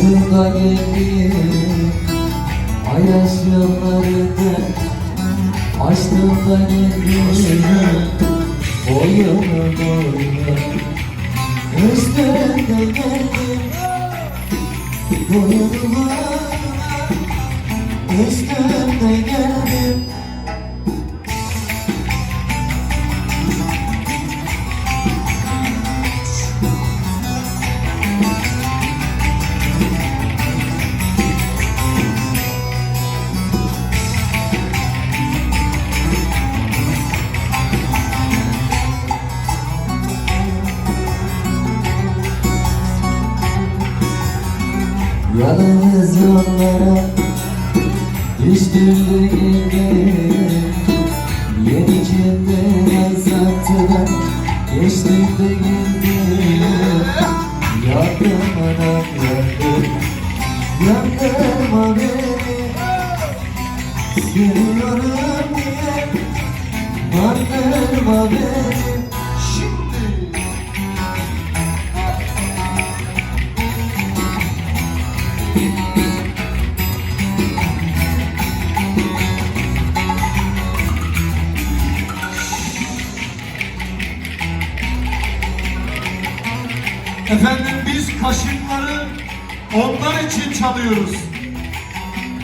Açtığında geldi Ayaş yollarında Açtığında geldi Boyunu boyunu Üstünde geldi Boyunuma Üstünde geldim Yalnız yollara düştüm gibi Yeni cepte sattılar Geçtim de gibi Yandım anam yandım Yandırma beni Seviyorum diye Bandırma beni Efendim biz kaşıkları onlar için çalıyoruz.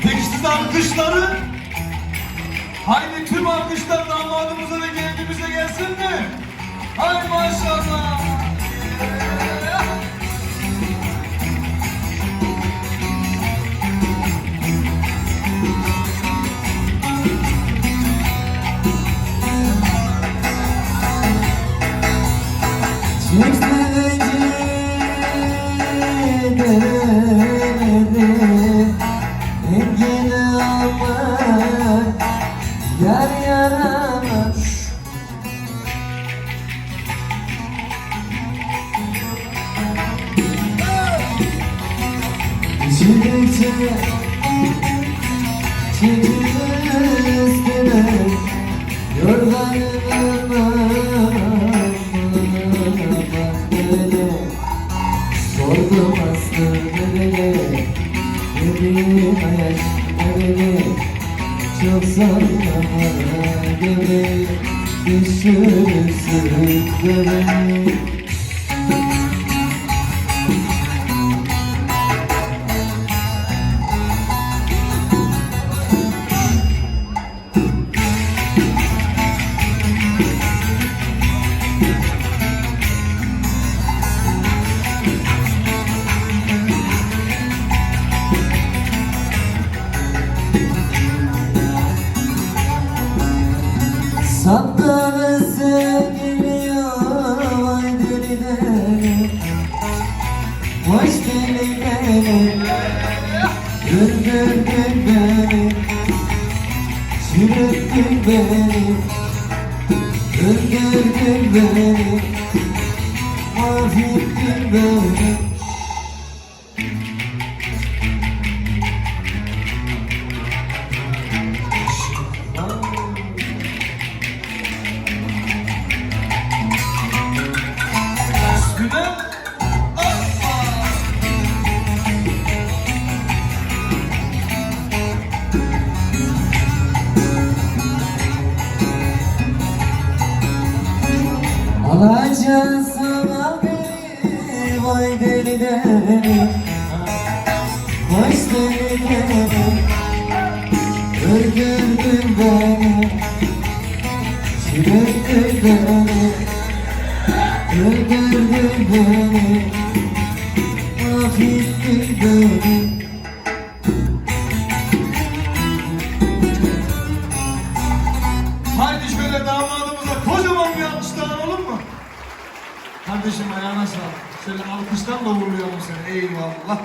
Peki siz alkışları? Haydi tüm alkışlar damadımıza da geldiğimize gelsin mi? Hay maşallah. Yar Çiğdikçe Çiğdikçe üstüne Yorganıma Bak böyle Sordum aslı nereye Çok zorlama göre Düşürürsün göre Sapları sevgiliyor Vay delileri. Hoş delileri Öldürdün beni. Çürüttün beni. Öldürdün beni. Mahvettin beni Alacağım sana beni Vay deli deli. Hoş deli deli. Öldürdün beni. Çürüttün beni. Öldürdün beni. Mahvettin beni Kardeşim ayağına sağlık. Şöyle alkışlarla uğurlayalım seni. Eyvallah.